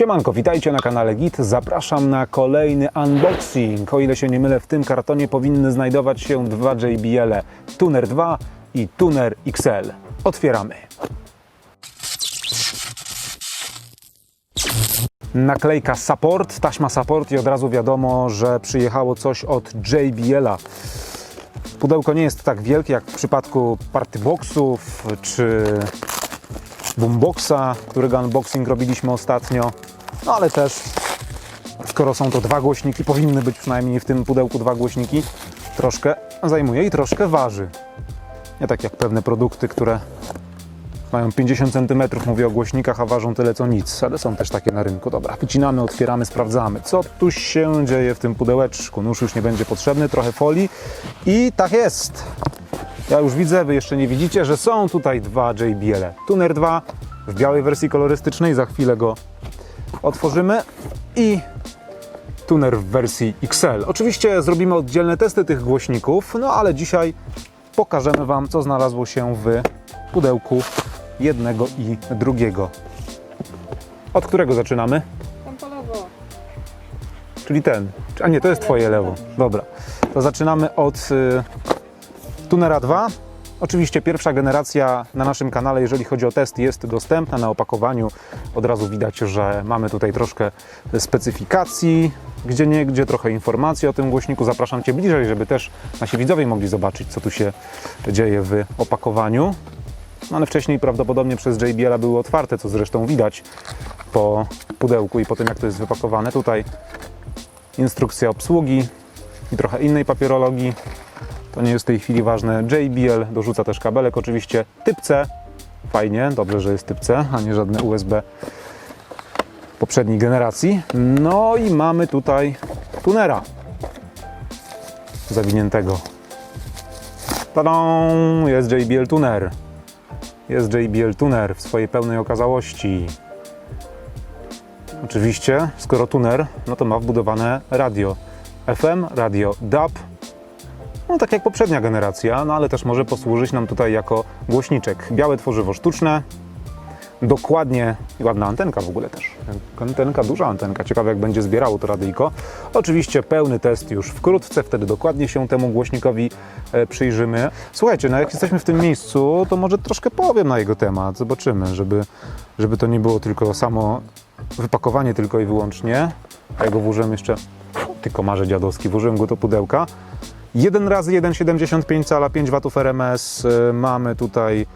Siemanko, witajcie na kanale Git. Zapraszam na kolejny unboxing. O ile się nie mylę, w tym kartonie powinny znajdować się dwa JBL -e. Tuner 2 i Tuner XL. Otwieramy. Naklejka support, taśma support i od razu wiadomo, że przyjechało coś od JBL-a. Pudełko nie jest tak wielkie jak w przypadku party boxów czy boomboxa, którego unboxing robiliśmy ostatnio. No ale też, skoro są to dwa głośniki, powinny być przynajmniej w tym pudełku dwa głośniki, troszkę zajmuje i troszkę waży. Nie tak jak pewne produkty, które mają 50 cm, mówię o głośnikach, a ważą tyle co nic, ale są też takie na rynku. Dobra, wycinamy, otwieramy, sprawdzamy, co tu się dzieje w tym pudełeczku. Nóż już nie będzie potrzebny, trochę folii i tak jest. Ja już widzę, wy jeszcze nie widzicie, że są tutaj dwa JBL. -e. Tuner 2 w białej wersji kolorystycznej, za chwilę go otworzymy i tuner w wersji XL. Oczywiście zrobimy oddzielne testy tych głośników, no ale dzisiaj pokażemy Wam, co znalazło się w pudełku jednego i drugiego. Od którego zaczynamy? Tam po lewo. Czyli ten. A nie, to jest Twoje lewo. Dobra. To zaczynamy od y, Tunera 2. Oczywiście pierwsza generacja na naszym kanale, jeżeli chodzi o test, jest dostępna na opakowaniu. Od razu widać, że mamy tutaj troszkę specyfikacji, gdzie nie, gdzie trochę informacji o tym głośniku. Zapraszam Cię bliżej, żeby też nasi widzowie mogli zobaczyć, co tu się dzieje w opakowaniu. No ale wcześniej prawdopodobnie przez JBL były otwarte, co zresztą widać po pudełku i po tym, jak to jest wypakowane. Tutaj instrukcja obsługi i trochę innej papierologii. To nie jest w tej chwili ważne. JBL dorzuca też kabelek oczywiście. Typ C. Fajnie, dobrze, że jest typ C, a nie żadne USB poprzedniej generacji. No i mamy tutaj tunera zawiniętego. Tadą! Jest JBL Tuner. Jest JBL Tuner w swojej pełnej okazałości. Oczywiście, skoro tuner, no to ma wbudowane radio FM, radio DAB, no tak jak poprzednia generacja, no ale też może posłużyć nam tutaj jako głośniczek. Białe tworzywo sztuczne, dokładnie, ładna antenka w ogóle też. Antenka, duża antenka, ciekawe jak będzie zbierało to radyjko. Oczywiście pełny test już wkrótce, wtedy dokładnie się temu głośnikowi e, przyjrzymy. Słuchajcie, no jak jesteśmy w tym miejscu, to może troszkę powiem na jego temat, zobaczymy, żeby, żeby to nie było tylko samo wypakowanie tylko i wyłącznie. Ja go włożyłem jeszcze, ty komarze dziadowski, włożyłem go do pudełka. 1 razy 1,75 cala, 5 W RMS. Mamy tutaj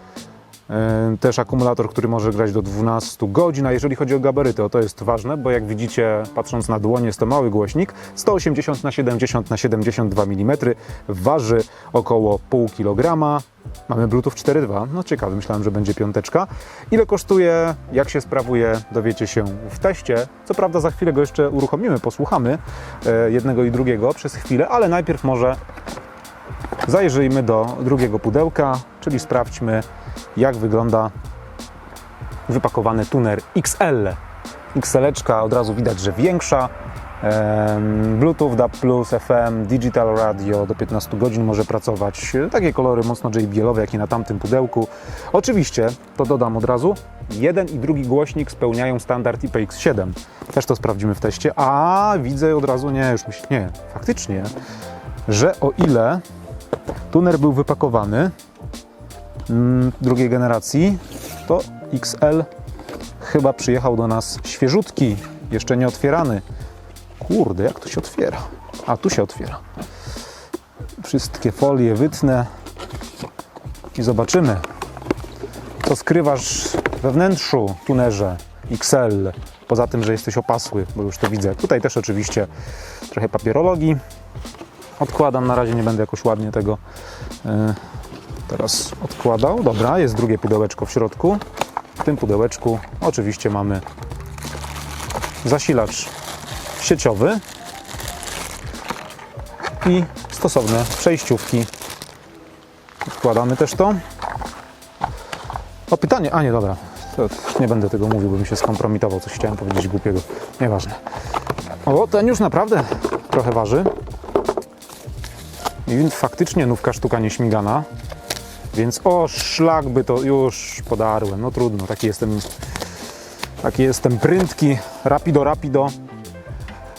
też akumulator, który może grać do 12 godzin. A jeżeli chodzi o gabaryty, o to jest ważne, bo jak widzicie, patrząc na dłoń, jest to mały głośnik. 180 na 70 na 72 mm, waży około pół kilograma. Mamy Bluetooth 4.2, no ciekawe, myślałem, że będzie piąteczka. Ile kosztuje, jak się sprawuje, dowiecie się w teście. Co prawda za chwilę go jeszcze uruchomimy, posłuchamy e, jednego i drugiego przez chwilę, ale najpierw może zajrzyjmy do drugiego pudełka, czyli sprawdźmy, jak wygląda wypakowany tuner XL. XL-eczka od razu widać, że większa. Bluetooth, DAB+, FM, Digital Radio do 15 godzin może pracować. Takie kolory mocno JBL-owe, jak i na tamtym pudełku. Oczywiście, to dodam od razu, jeden i drugi głośnik spełniają standard IPX7. Też to sprawdzimy w teście. A widzę od razu, nie, już myślę, nie, faktycznie, że o ile tuner był wypakowany drugiej generacji, to XL chyba przyjechał do nas świeżutki, jeszcze nie otwierany. Kurde, jak to się otwiera? A, tu się otwiera. Wszystkie folie wytnę i zobaczymy, co skrywasz we wnętrzu tunerze XL. Poza tym, że jesteś opasły, bo już to widzę. Tutaj też oczywiście trochę papierologii. Odkładam, na razie nie będę jakoś ładnie tego e, teraz odkładał. Dobra, jest drugie pudełeczko w środku. W tym pudełeczku oczywiście mamy zasilacz sieciowy i stosowne przejściówki. Odkładamy też to. O pytanie, a nie dobra, to nie będę tego mówił, bo mi się skompromitował, coś chciałem powiedzieć głupiego. Nieważne. O, ten już naprawdę trochę waży. I faktycznie nówka sztuka nieśmigana. Więc o szlak by to już podarłem. No trudno, taki jestem Taki jestem prędki, rapido, rapido.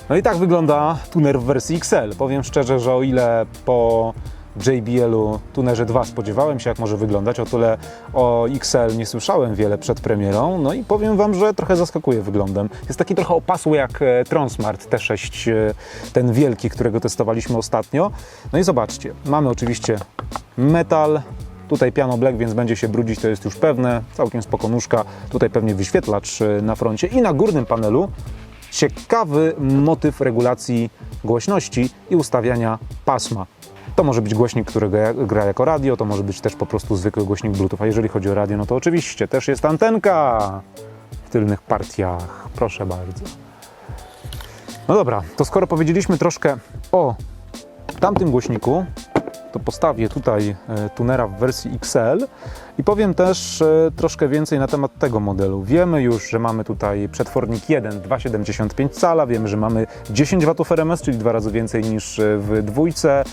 No i tak wygląda tuner w wersji XL. Powiem szczerze, że o ile po JBL-u Tunerze 2 spodziewałem się, jak może wyglądać, o tyle o XL nie słyszałem wiele przed premierą. No i powiem Wam, że trochę zaskakuje wyglądem. Jest taki trochę opasły jak e, Tronsmart T6, e, ten wielki, którego testowaliśmy ostatnio. No i zobaczcie, mamy oczywiście metal, Tutaj piano black, więc będzie się brudzić, to jest już pewne. Całkiem spoko nóżka. Tutaj pewnie wyświetlacz e, na froncie. I na górnym panelu ciekawy motyw regulacji głośności i ustawiania pasma. To może być głośnik, który gra jako radio, to może być też po prostu zwykły głośnik Bluetooth. A jeżeli chodzi o radio, no to oczywiście też jest antenka w tylnych partiach. Proszę bardzo. No dobra, to skoro powiedzieliśmy troszkę o tamtym głośniku, to postawię tutaj e, tunera w wersji XL i powiem też e, troszkę więcej na temat tego modelu. Wiemy już, że mamy tutaj przetwornik 1 2,75 cala, wiemy, że mamy 10 W RMS, czyli dwa razy więcej niż e, w dwójce.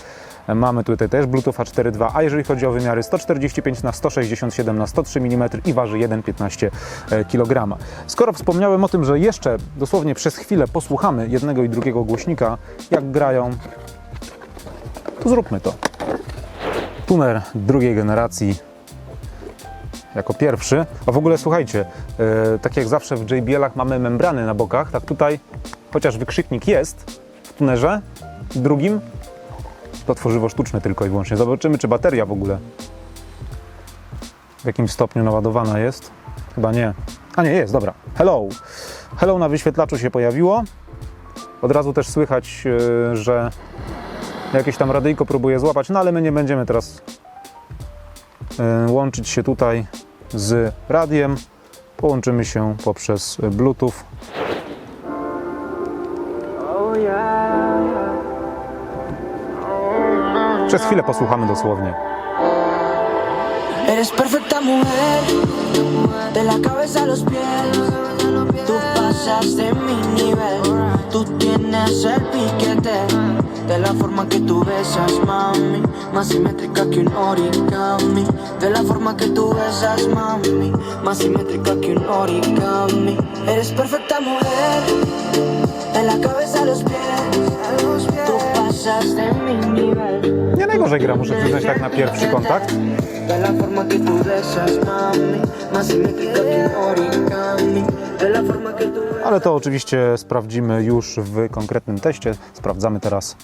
Mamy tutaj też Bluetootha 4.2, a jeżeli chodzi o wymiary 145 na 167 na 103 mm i waży 1,15 kg. Skoro wspomniałem o tym, że jeszcze dosłownie przez chwilę posłuchamy jednego i drugiego głośnika, jak grają, to zróbmy to. Tuner drugiej generacji jako pierwszy. A w ogóle słuchajcie, e, tak jak zawsze w JBL-ach mamy membrany na bokach, tak tutaj, chociaż wykrzyknik jest w tunerze drugim, to tworzywo sztuczne tylko i wyłącznie. Zobaczymy, czy bateria w ogóle w jakimś stopniu naładowana jest. Chyba nie. A nie, jest, dobra. Hello. Hello na wyświetlaczu się pojawiło. Od razu też słychać, e, że jakieś tam radyjko próbuje złapać, no ale my nie będziemy teraz e, łączyć się tutaj z radiem. Połączymy się poprzez Bluetooth. Przez chwilę posłuchamy dosłownie. Eres perfecta mujer, de la cabeza a los pies. Tú pasas de mi nivel, tú tienes el piquete. De la forma que tú besas, mami, más simétrica que un origami. De la forma que tú besas, mami, más simétrica que un origami. Eres perfecta mujer, de la cabeza a los pies. Tú pasas de mi nivel. Nie najgorzej gra, muszę przyznać, tak na pierwszy kontakt. Ale to oczywiście sprawdzimy już w konkretnym teście. Sprawdzamy teraz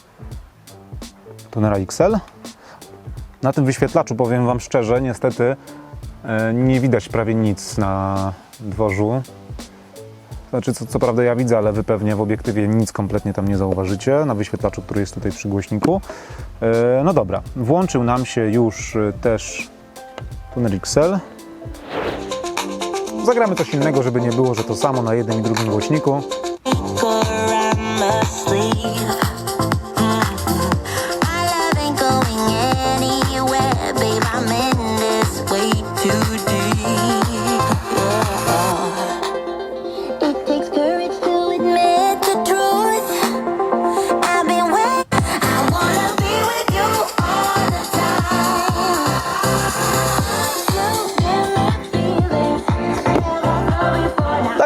tunera XL. Na tym wyświetlaczu, powiem Wam szczerze, niestety e, nie widać prawie nic na dworzu. Znaczy, co, co prawda ja widzę, ale Wy pewnie w obiektywie nic kompletnie tam nie zauważycie na wyświetlaczu, który jest tutaj przy głośniku. E, No dobra, włączył nam się już e, też tuner XL. Zagramy coś innego, żeby nie było, że to samo na jednym i drugim głośniku.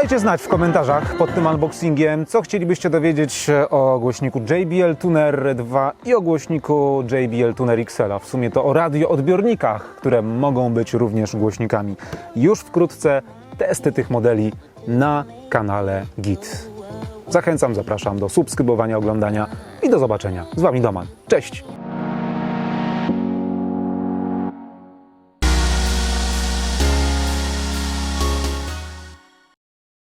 Dajcie znać w komentarzach pod tym unboxingiem, co chcielibyście dowiedzieć o głośniku JBL Tuner 2 i o głośniku JBL Tuner XL. W sumie to o radioodbiornikach, które mogą być również głośnikami. Już wkrótce testy tych modeli na kanale Git. Zachęcam, zapraszam do subskrybowania, oglądania i do zobaczenia. Z Wami Doman. Cześć!